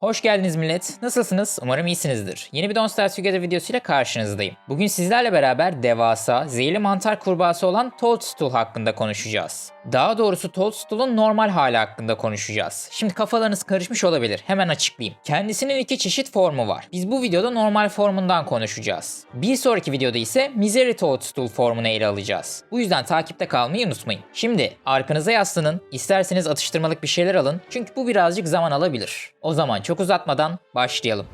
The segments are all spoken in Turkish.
Hoş geldiniz millet. Nasılsınız? Umarım iyisinizdir. Yeni bir Don't Starve Together videosuyla karşınızdayım. Bugün sizlerle beraber devasa, zehirli mantar kurbağası olan Toadstool hakkında konuşacağız. Daha doğrusu Toadstool'un normal hali hakkında konuşacağız. Şimdi kafalarınız karışmış olabilir. Hemen açıklayayım. Kendisinin iki çeşit formu var. Biz bu videoda normal formundan konuşacağız. Bir sonraki videoda ise Misery Toadstool formunu ele alacağız. Bu yüzden takipte kalmayı unutmayın. Şimdi arkanıza yaslanın, isterseniz atıştırmalık bir şeyler alın. Çünkü bu birazcık zaman alabilir. O zaman çok uzatmadan başlayalım.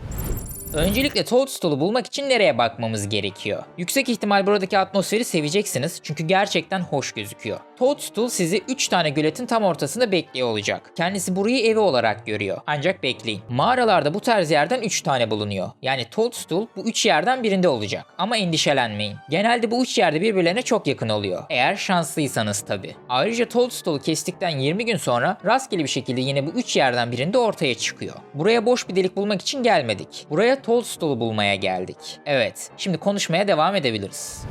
Öncelikle Toadstool'u bulmak için nereye bakmamız gerekiyor? Yüksek ihtimal buradaki atmosferi seveceksiniz çünkü gerçekten hoş gözüküyor. Toadstool sizi 3 tane göletin tam ortasında bekliyor olacak. Kendisi burayı evi olarak görüyor. Ancak bekleyin. Mağaralarda bu tarz yerden 3 tane bulunuyor. Yani Toadstool bu 3 yerden birinde olacak. Ama endişelenmeyin. Genelde bu 3 yerde birbirlerine çok yakın oluyor. Eğer şanslıysanız tabi. Ayrıca Toadstool'u kestikten 20 gün sonra rastgele bir şekilde yine bu 3 yerden birinde ortaya çıkıyor. Buraya boş bir delik bulmak için gelmedik. Buraya Toadstool'u bulmaya geldik. Evet, şimdi konuşmaya devam edebiliriz.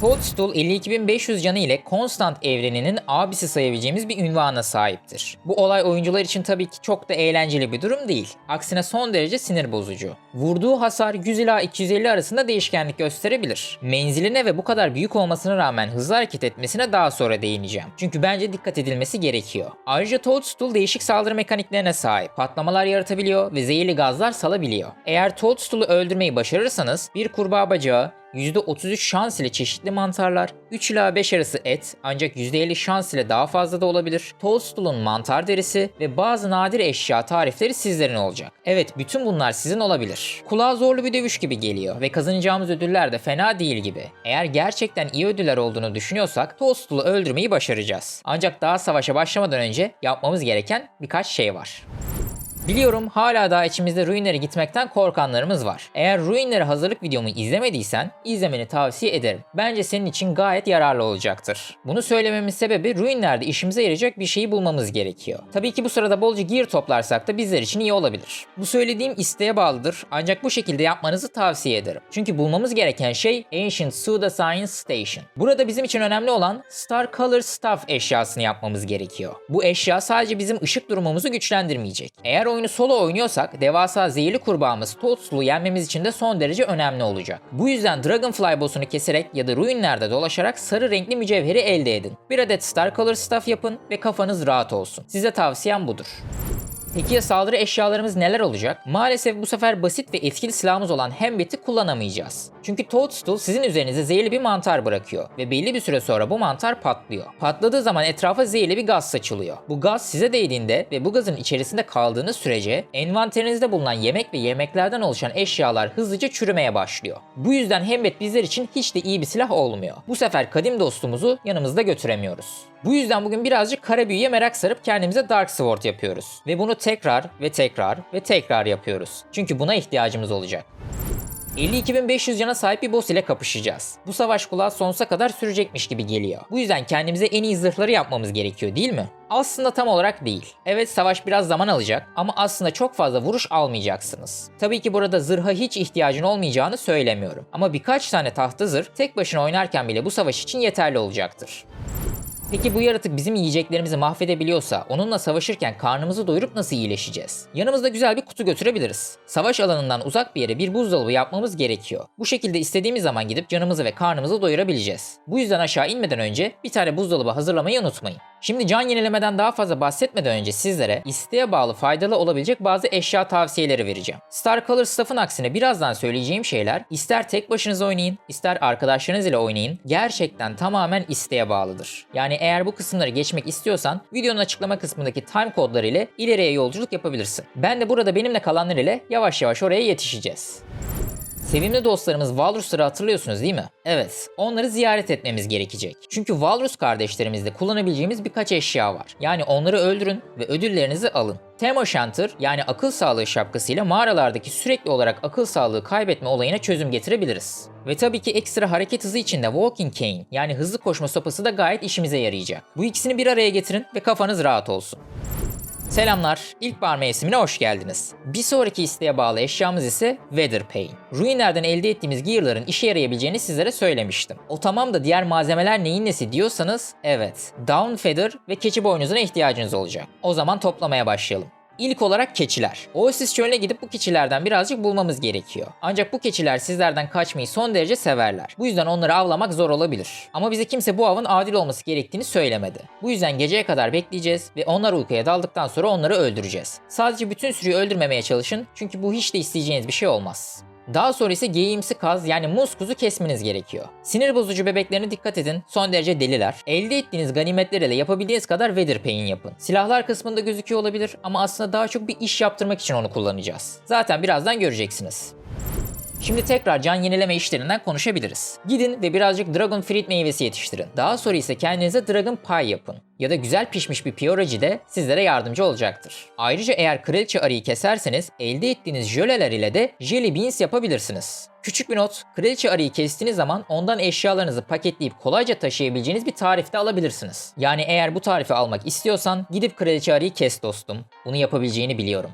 Toadstool 52.500 canı ile Constant evreninin abisi sayabileceğimiz bir ünvana sahiptir. Bu olay oyuncular için tabii ki çok da eğlenceli bir durum değil. Aksine son derece sinir bozucu. Vurduğu hasar 100 ila 250 arasında değişkenlik gösterebilir. Menziline ve bu kadar büyük olmasına rağmen hızlı hareket etmesine daha sonra değineceğim. Çünkü bence dikkat edilmesi gerekiyor. Ayrıca Toadstool değişik saldırı mekaniklerine sahip. Patlamalar yaratabiliyor ve zehirli gazlar salabiliyor. Eğer Toadstool'u öldürmeyi başarırsanız bir kurbağa bacağı, %33 şans ile çeşitli mantarlar, 3 ila 5 arası et ancak %50 şans ile daha fazla da olabilir. Toadstool'un mantar derisi ve bazı nadir eşya tarifleri sizlerin olacak. Evet bütün bunlar sizin olabilir. Kulağa zorlu bir dövüş gibi geliyor ve kazanacağımız ödüller de fena değil gibi. Eğer gerçekten iyi ödüller olduğunu düşünüyorsak Toadstool'u öldürmeyi başaracağız. Ancak daha savaşa başlamadan önce yapmamız gereken birkaç şey var. Biliyorum hala daha içimizde ruinlere gitmekten korkanlarımız var. Eğer ruinlere hazırlık videomu izlemediysen izlemeni tavsiye ederim. Bence senin için gayet yararlı olacaktır. Bunu söylememin sebebi ruinlerde işimize yarayacak bir şeyi bulmamız gerekiyor. Tabii ki bu sırada bolca gear toplarsak da bizler için iyi olabilir. Bu söylediğim isteğe bağlıdır ancak bu şekilde yapmanızı tavsiye ederim. Çünkü bulmamız gereken şey Ancient Pseudoscience Station. Burada bizim için önemli olan Star Color Staff eşyasını yapmamız gerekiyor. Bu eşya sadece bizim ışık durumumuzu güçlendirmeyecek. Eğer oyunu solo oynuyorsak devasa zehirli kurbağamız Toadstool'u yenmemiz için de son derece önemli olacak. Bu yüzden Dragonfly boss'unu keserek ya da ruinlerde dolaşarak sarı renkli mücevheri elde edin. Bir adet Star Color Staff yapın ve kafanız rahat olsun. Size tavsiyem budur. Peki saldırı eşyalarımız neler olacak? Maalesef bu sefer basit ve etkili silahımız olan Hembet'i kullanamayacağız. Çünkü Toadstool sizin üzerinize zehirli bir mantar bırakıyor ve belli bir süre sonra bu mantar patlıyor. Patladığı zaman etrafa zehirli bir gaz saçılıyor. Bu gaz size değdiğinde ve bu gazın içerisinde kaldığınız sürece envanterinizde bulunan yemek ve yemeklerden oluşan eşyalar hızlıca çürümeye başlıyor. Bu yüzden Hembet bizler için hiç de iyi bir silah olmuyor. Bu sefer kadim dostumuzu yanımızda götüremiyoruz. Bu yüzden bugün birazcık kara büyüye merak sarıp kendimize Dark Sword yapıyoruz. Ve bunu tekrar ve tekrar ve tekrar yapıyoruz. Çünkü buna ihtiyacımız olacak. 52.500 cana sahip bir boss ile kapışacağız. Bu savaş kulağa sonsuza kadar sürecekmiş gibi geliyor. Bu yüzden kendimize en iyi zırhları yapmamız gerekiyor değil mi? Aslında tam olarak değil. Evet savaş biraz zaman alacak ama aslında çok fazla vuruş almayacaksınız. Tabii ki burada zırha hiç ihtiyacın olmayacağını söylemiyorum. Ama birkaç tane tahta zırh tek başına oynarken bile bu savaş için yeterli olacaktır. Peki bu yaratık bizim yiyeceklerimizi mahvedebiliyorsa onunla savaşırken karnımızı doyurup nasıl iyileşeceğiz? Yanımızda güzel bir kutu götürebiliriz. Savaş alanından uzak bir yere bir buzdolabı yapmamız gerekiyor. Bu şekilde istediğimiz zaman gidip canımızı ve karnımızı doyurabileceğiz. Bu yüzden aşağı inmeden önce bir tane buzdolabı hazırlamayı unutmayın. Şimdi can yenilemeden daha fazla bahsetmeden önce sizlere isteğe bağlı faydalı olabilecek bazı eşya tavsiyeleri vereceğim. Star Color Staff'ın aksine birazdan söyleyeceğim şeyler ister tek başınıza oynayın, ister arkadaşlarınız ile oynayın gerçekten tamamen isteğe bağlıdır. Yani eğer bu kısımları geçmek istiyorsan videonun açıklama kısmındaki time kodları ile ileriye yolculuk yapabilirsin. Ben de burada benimle kalanlar ile yavaş yavaş oraya yetişeceğiz. Sevimli dostlarımız Walrus'ları hatırlıyorsunuz değil mi? Evet, onları ziyaret etmemiz gerekecek. Çünkü Walrus kardeşlerimizde kullanabileceğimiz birkaç eşya var. Yani onları öldürün ve ödüllerinizi alın. Thermo Shelter yani akıl sağlığı şapkasıyla mağaralardaki sürekli olarak akıl sağlığı kaybetme olayına çözüm getirebiliriz. Ve tabii ki ekstra hareket hızı için de Walking Cane yani hızlı koşma sopası da gayet işimize yarayacak. Bu ikisini bir araya getirin ve kafanız rahat olsun. Selamlar, ilkbahar mevsimine hoş geldiniz. Bir sonraki isteğe bağlı eşyamız ise Weather Pane. Ruinlerden elde ettiğimiz gearların işe yarayabileceğini sizlere söylemiştim. O tamam da diğer malzemeler neyin nesi diyorsanız evet, Down Feather ve keçi boynuzuna ihtiyacınız olacak. O zaman toplamaya başlayalım. İlk olarak keçiler. Oasis çölüne gidip bu keçilerden birazcık bulmamız gerekiyor. Ancak bu keçiler sizlerden kaçmayı son derece severler. Bu yüzden onları avlamak zor olabilir. Ama bize kimse bu avın adil olması gerektiğini söylemedi. Bu yüzden geceye kadar bekleyeceğiz ve onlar uykuya daldıktan sonra onları öldüreceğiz. Sadece bütün sürüyü öldürmemeye çalışın çünkü bu hiç de isteyeceğiniz bir şey olmaz. Daha sonra ise geyiğimsi kaz yani muz kuzu kesmeniz gerekiyor. Sinir bozucu bebeklerine dikkat edin. Son derece deliler. Elde ettiğiniz ganimetlerle yapabildiğiniz kadar weather pain yapın. Silahlar kısmında gözüküyor olabilir ama aslında daha çok bir iş yaptırmak için onu kullanacağız. Zaten birazdan göreceksiniz. Şimdi tekrar can yenileme işlerinden konuşabiliriz. Gidin ve birazcık Dragon Fruit meyvesi yetiştirin. Daha sonra ise kendinize Dragon Pie yapın. Ya da güzel pişmiş bir Piyoroji de sizlere yardımcı olacaktır. Ayrıca eğer kraliçe arıyı keserseniz elde ettiğiniz jöleler ile de Jelly Beans yapabilirsiniz. Küçük bir not, kraliçe arıyı kestiğiniz zaman ondan eşyalarınızı paketleyip kolayca taşıyabileceğiniz bir tarif de alabilirsiniz. Yani eğer bu tarifi almak istiyorsan gidip kraliçe arıyı kes dostum. Bunu yapabileceğini biliyorum.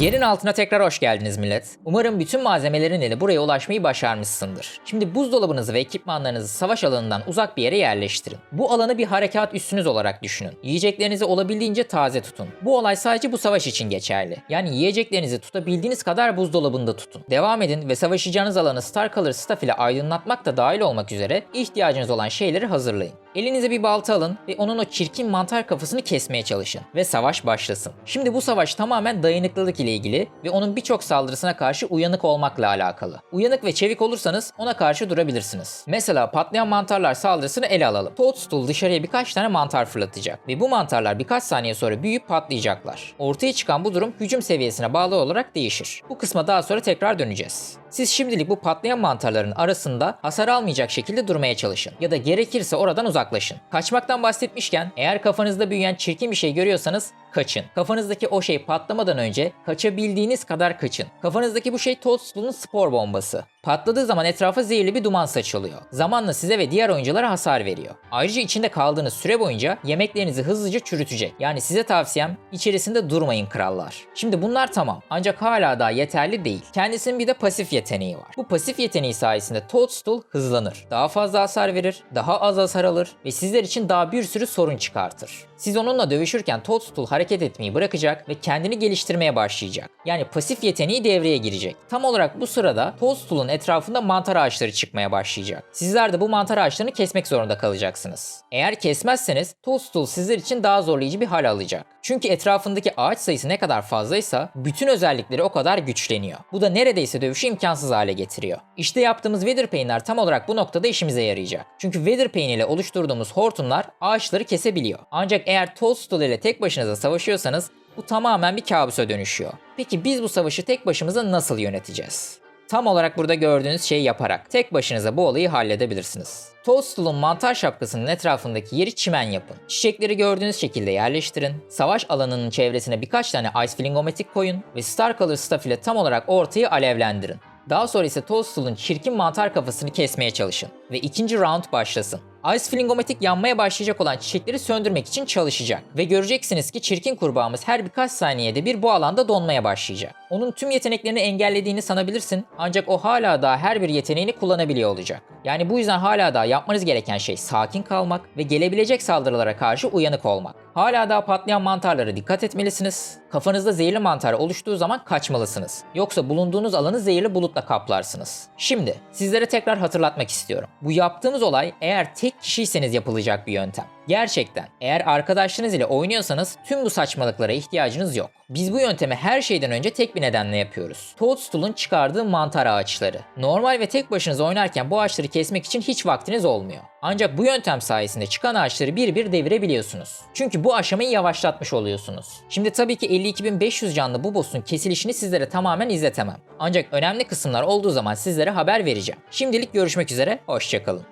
Yerin altına tekrar hoş geldiniz millet. Umarım bütün malzemelerin ile buraya ulaşmayı başarmışsındır. Şimdi buzdolabınızı ve ekipmanlarınızı savaş alanından uzak bir yere yerleştirin. Bu alanı bir harekat üssünüz olarak düşünün. Yiyeceklerinizi olabildiğince taze tutun. Bu olay sadece bu savaş için geçerli. Yani yiyeceklerinizi tutabildiğiniz kadar buzdolabında tutun. Devam edin ve savaşacağınız alanı Star Color Staff ile aydınlatmak da dahil olmak üzere ihtiyacınız olan şeyleri hazırlayın. Elinize bir balta alın ve onun o çirkin mantar kafasını kesmeye çalışın ve savaş başlasın. Şimdi bu savaş tamamen dayanıklılık ile ilgili ve onun birçok saldırısına karşı uyanık olmakla alakalı. Uyanık ve çevik olursanız ona karşı durabilirsiniz. Mesela patlayan mantarlar saldırısını ele alalım. Toadstool dışarıya birkaç tane mantar fırlatacak ve bu mantarlar birkaç saniye sonra büyüyüp patlayacaklar. Ortaya çıkan bu durum hücum seviyesine bağlı olarak değişir. Bu kısma daha sonra tekrar döneceğiz. Siz şimdilik bu patlayan mantarların arasında hasar almayacak şekilde durmaya çalışın. Ya da gerekirse oradan uzaklaşın. Kaçmaktan bahsetmişken eğer kafanızda büyüyen çirkin bir şey görüyorsanız kaçın. Kafanızdaki o şey patlamadan önce kaçabildiğiniz kadar kaçın. Kafanızdaki bu şey Toadstool'un spor bombası. Patladığı zaman etrafa zehirli bir duman saçılıyor. Zamanla size ve diğer oyunculara hasar veriyor. Ayrıca içinde kaldığınız süre boyunca yemeklerinizi hızlıca çürütecek. Yani size tavsiyem içerisinde durmayın krallar. Şimdi bunlar tamam ancak hala daha yeterli değil. Kendisinin bir de pasif yeteneği var. Bu pasif yeteneği sayesinde Toadstool hızlanır. Daha fazla hasar verir, daha az hasar alır ve sizler için daha bir sürü sorun çıkartır. Siz onunla dövüşürken Toadstool hareket etmeyi bırakacak ve kendini geliştirmeye başlayacak. Yani pasif yeteneği devreye girecek. Tam olarak bu sırada Toadstool'un etrafında mantar ağaçları çıkmaya başlayacak. Sizler de bu mantar ağaçlarını kesmek zorunda kalacaksınız. Eğer kesmezseniz Toadstool sizler için daha zorlayıcı bir hal alacak. Çünkü etrafındaki ağaç sayısı ne kadar fazlaysa bütün özellikleri o kadar güçleniyor. Bu da neredeyse dövüşü imkansız hale getiriyor. İşte yaptığımız Weatherpane'ler tam olarak bu noktada işimize yarayacak. Çünkü Weatherpane ile oluşturduğumuz hortumlar ağaçları kesebiliyor. Ancak eğer Toadstool ile tek başınıza savaşıyorsanız bu tamamen bir kabusa dönüşüyor. Peki biz bu savaşı tek başımıza nasıl yöneteceğiz? Tam olarak burada gördüğünüz şeyi yaparak tek başınıza bu olayı halledebilirsiniz. Toadstool'un mantar şapkasının etrafındaki yeri çimen yapın. Çiçekleri gördüğünüz şekilde yerleştirin. Savaş alanının çevresine birkaç tane Ice Flingomatic koyun ve Star Color Staff ile tam olarak ortayı alevlendirin. Daha sonra ise Toadstool'un çirkin mantar kafasını kesmeye çalışın ve ikinci round başlasın. Ice Flingomatic yanmaya başlayacak olan çiçekleri söndürmek için çalışacak ve göreceksiniz ki çirkin kurbağamız her birkaç saniyede bir bu alanda donmaya başlayacak. Onun tüm yeteneklerini engellediğini sanabilirsin ancak o hala daha her bir yeteneğini kullanabiliyor olacak. Yani bu yüzden hala daha yapmanız gereken şey sakin kalmak ve gelebilecek saldırılara karşı uyanık olmak. Hala daha patlayan mantarlara dikkat etmelisiniz. Kafanızda zehirli mantar oluştuğu zaman kaçmalısınız. Yoksa bulunduğunuz alanı zehirli bulutla kaplarsınız. Şimdi sizlere tekrar hatırlatmak istiyorum. Bu yaptığımız olay eğer tek kişiyseniz yapılacak bir yöntem. Gerçekten eğer arkadaşlarınız ile oynuyorsanız tüm bu saçmalıklara ihtiyacınız yok. Biz bu yöntemi her şeyden önce tek bir nedenle yapıyoruz. Toadstool'un çıkardığı mantar ağaçları. Normal ve tek başınıza oynarken bu ağaçları kesmek için hiç vaktiniz olmuyor. Ancak bu yöntem sayesinde çıkan ağaçları bir bir devirebiliyorsunuz. Çünkü bu aşamayı yavaşlatmış oluyorsunuz. Şimdi tabii ki 52.500 canlı bu boss'un kesilişini sizlere tamamen izletemem. Ancak önemli kısımlar olduğu zaman sizlere haber vereceğim. Şimdilik görüşmek üzere, hoşçakalın.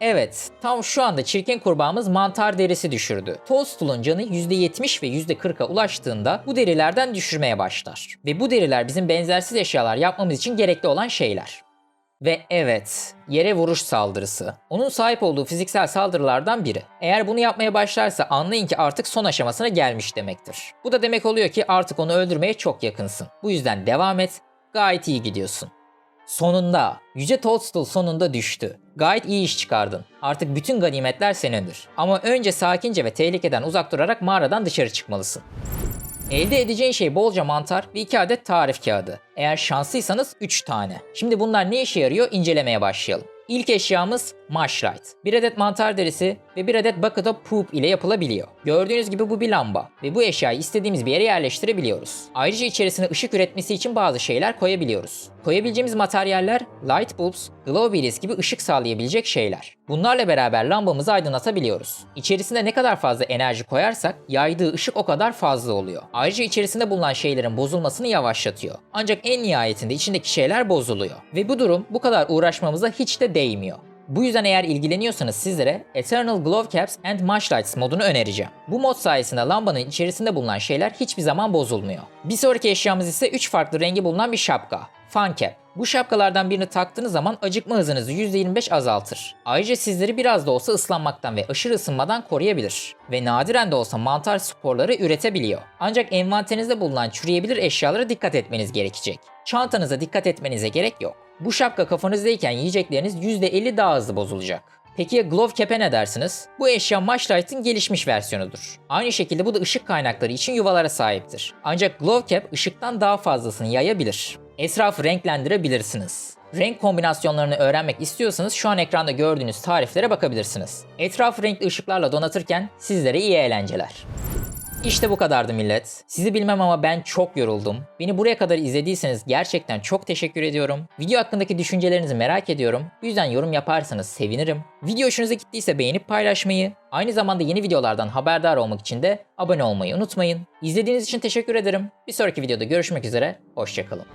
Evet, tam şu anda çirkin kurbağamız mantar derisi düşürdü. Toadstool'un canı %70 ve %40'a ulaştığında bu derilerden düşürmeye başlar. Ve bu deriler bizim benzersiz eşyalar yapmamız için gerekli olan şeyler. Ve evet, yere vuruş saldırısı. Onun sahip olduğu fiziksel saldırılardan biri. Eğer bunu yapmaya başlarsa anlayın ki artık son aşamasına gelmiş demektir. Bu da demek oluyor ki artık onu öldürmeye çok yakınsın. Bu yüzden devam et, gayet iyi gidiyorsun. Sonunda, Yüce Toadstool sonunda düştü. Gayet iyi iş çıkardın. Artık bütün ganimetler senindir. Ama önce sakince ve tehlikeden uzak durarak mağaradan dışarı çıkmalısın. Elde edeceğin şey bolca mantar ve 2 adet tarif kağıdı. Eğer şanslıysanız 3 tane. Şimdi bunlar ne işe yarıyor incelemeye başlayalım. İlk eşyamız Mushlight. Bir adet mantar derisi ve bir adet bucket of poop ile yapılabiliyor. Gördüğünüz gibi bu bir lamba ve bu eşyayı istediğimiz bir yere yerleştirebiliyoruz. Ayrıca içerisine ışık üretmesi için bazı şeyler koyabiliyoruz. Koyabileceğimiz materyaller light bulbs, glow berries gibi ışık sağlayabilecek şeyler. Bunlarla beraber lambamızı aydınlatabiliyoruz. İçerisine ne kadar fazla enerji koyarsak yaydığı ışık o kadar fazla oluyor. Ayrıca içerisinde bulunan şeylerin bozulmasını yavaşlatıyor. Ancak en nihayetinde içindeki şeyler bozuluyor. Ve bu durum bu kadar uğraşmamıza hiç de değmiyor. Bu yüzden eğer ilgileniyorsanız sizlere Eternal Glow Caps and Mushlights modunu önereceğim. Bu mod sayesinde lambanın içerisinde bulunan şeyler hiçbir zaman bozulmuyor. Bir sonraki eşyamız ise 3 farklı rengi bulunan bir şapka. Fun Cap. Bu şapkalardan birini taktığınız zaman acıkma hızınızı %25 azaltır. Ayrıca sizleri biraz da olsa ıslanmaktan ve aşırı ısınmadan koruyabilir. Ve nadiren de olsa mantar sporları üretebiliyor. Ancak envanterinizde bulunan çürüyebilir eşyalara dikkat etmeniz gerekecek. Çantanıza dikkat etmenize gerek yok. Bu şapka kafanızdayken yiyecekleriniz %50 daha hızlı bozulacak. Peki ya Glove Cap'e ne dersiniz? Bu eşya Mushlight'ın gelişmiş versiyonudur. Aynı şekilde bu da ışık kaynakları için yuvalara sahiptir. Ancak Glove Cap ışıktan daha fazlasını yayabilir. Etrafı renklendirebilirsiniz. Renk kombinasyonlarını öğrenmek istiyorsanız şu an ekranda gördüğünüz tariflere bakabilirsiniz. Etrafı renkli ışıklarla donatırken sizlere iyi eğlenceler. İşte bu kadardı millet. Sizi bilmem ama ben çok yoruldum. Beni buraya kadar izlediyseniz gerçekten çok teşekkür ediyorum. Video hakkındaki düşüncelerinizi merak ediyorum. Bu yüzden yorum yaparsanız sevinirim. Video hoşunuza gittiyse beğenip paylaşmayı, aynı zamanda yeni videolardan haberdar olmak için de abone olmayı unutmayın. İzlediğiniz için teşekkür ederim. Bir sonraki videoda görüşmek üzere, hoşçakalın.